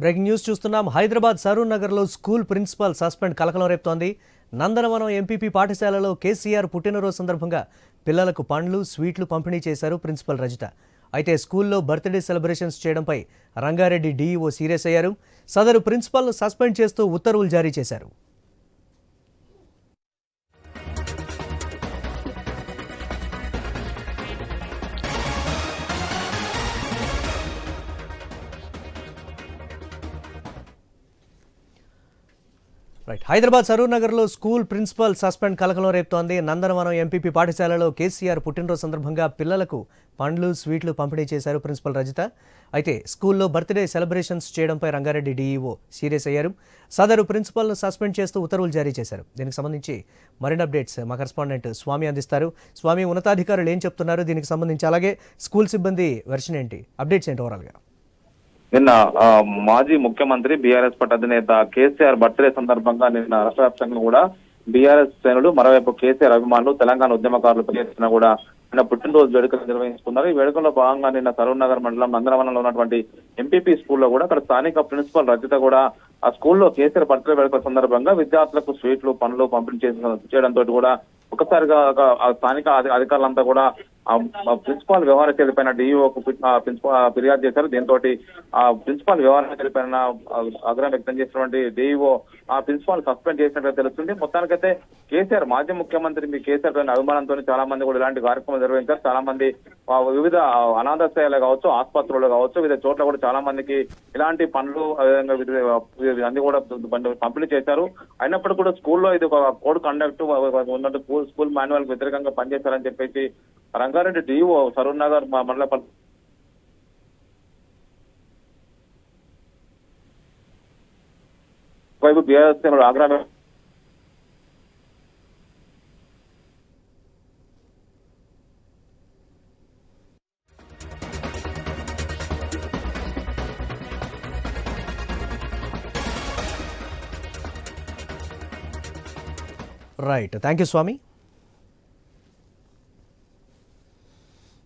Breaking news చూస్తున్నాం. హైదరాబాద్ సరూర్ నగర్లో school principal suspend కలకలం రేపుతోంది. నందనవనం ఎంపీపీ పాఠశాలలో కేసీఆర్ పుట్టినరోజు సందర్భంగా పిల్లలకు పండ్లు స్వీట్లు పంపిణీ చేశారు ప్రిన్సిపల్ రజిత. అయితే స్కూల్లో బర్త్డే సెలబ్రేషన్స్ చేయడంపై రంగారెడ్డి డీఈఓ సీరియస్ అయ్యారు. సదరు ప్రిన్సిపల్ను సస్పెండ్ చేస్తూ ఉత్తర్వులు జారీ చేశారు. రైట్ హైదరాబాద్ సరూర్ నగర్లో స్కూల్ ప్రిన్సిపల్ సస్పెండ్ కలకలం రేపుతోంది. నందనవనం ఎంపీపీ పాఠశాలలో కేసీఆర్ పుట్టినరోజు సందర్భంగా పిల్లలకు పండ్లు స్వీట్లు పంపిణీ చేశారు ప్రిన్సిపల్ రజిత. అయితే స్కూల్లో బర్త్డే సెలబ్రేషన్స్ చేయడంపై రంగారెడ్డి డీఈఓ సీరియస్ అయ్యారు. సదరు ప్రిన్సిపల్ను సస్పెండ్ చేస్తూ ఉత్తర్వులు జారీ చేశారు. దీనికి సంబంధించి మరిన్ని అప్డేట్స్ మా కరెస్పాండెంట్ స్వామి అందిస్తారు. స్వామి ఉన్నతాధికారులు ఏం చెప్తున్నారు? దీనికి సంబంధించి అలాగే స్కూల్ సిబ్బంది వెర్షన్ ఏంటి? అప్డేట్స్ ఏంటి ఓవరాల్గా నిన్న ఆ, మాజీ ముఖ్యమంత్రి బీఆర్ఎస్ పట్ అధినేత కేసీఆర్ బర్త్డే సందర్భంగా నిన్న రాష్ట్ర వ్యాప్తంగా కూడా బీఆర్ఎస్ శ్రేణులు మరోవైపు కేసీఆర్ అభిమానులు తెలంగాణ ఉద్యమకారులు పెద్ద కూడా నిన్న పుట్టినరోజు వేడుకలు నిర్వహించుకున్నారు ఈ వేడుకల్లో భాగంగా నిన్న సరూర్ నగర్ మండలం నందనవనంలో ఉన్నటువంటి ఎంపీపీ స్కూల్లో కూడా అక్కడ స్థానిక ప్రిన్సిపల్ రజిత కూడా ఆ స్కూల్లో కేసీఆర్ బర్త్డే వేడుకల సందర్భంగా విద్యార్థులకు స్వీట్లు పనులు పంపిణీ చేయడంతో కూడా ఒకసారిగా ఆ స్థానిక అధికారులంతా కూడా ప్రిన్సిపాల్ వ్యవహార శైలి పైన డిఈఓకు ప్రిన్సిపాల్ ఫిర్యాదు చేశారు. దీంతో ఆ ప్రిన్సిపాల్ వ్యవహార శైలి పైన ఆగ్రహం వ్యక్తం చేసినటువంటి డిఈఓ ఆ ప్రిన్సిపాల్ సస్పెండ్ చేసినట్టుగా తెలుస్తుంది. మొత్తానికైతే కేసీఆర్ మాజీ ముఖ్యమంత్రి మీ కేసీఆర్ పైన అభిమానంతో చాలా మంది కూడా ఇలాంటి కార్యక్రమం నిర్వహించారు. చాలా మంది వివిధ ఆ, అనాథాశ్రయాలు కావచ్చు ఆసుపత్రులు కావచ్చు వివిధ చోట్ల కూడా చాలా మందికి ఇలాంటి పనులు అదేవిధంగా అన్ని కూడా పంపిణీ చేశారు. అయినప్పటికీ కూడా స్కూల్లో ఇది ఒక కోడ్ కండక్ట్ ఉన్నట్టు స్కూల్ స్కూల్ మాన్యువల్కు వ్యతిరేకంగా పనిచేశారని చెప్పేసి రంగారెడ్డి డిఓ సరూర్ నగర్ మా మండల వైపు బీఆర్ఎస్ ఆగ్రహం రైట్ థ్యాంక్ యూ స్వామి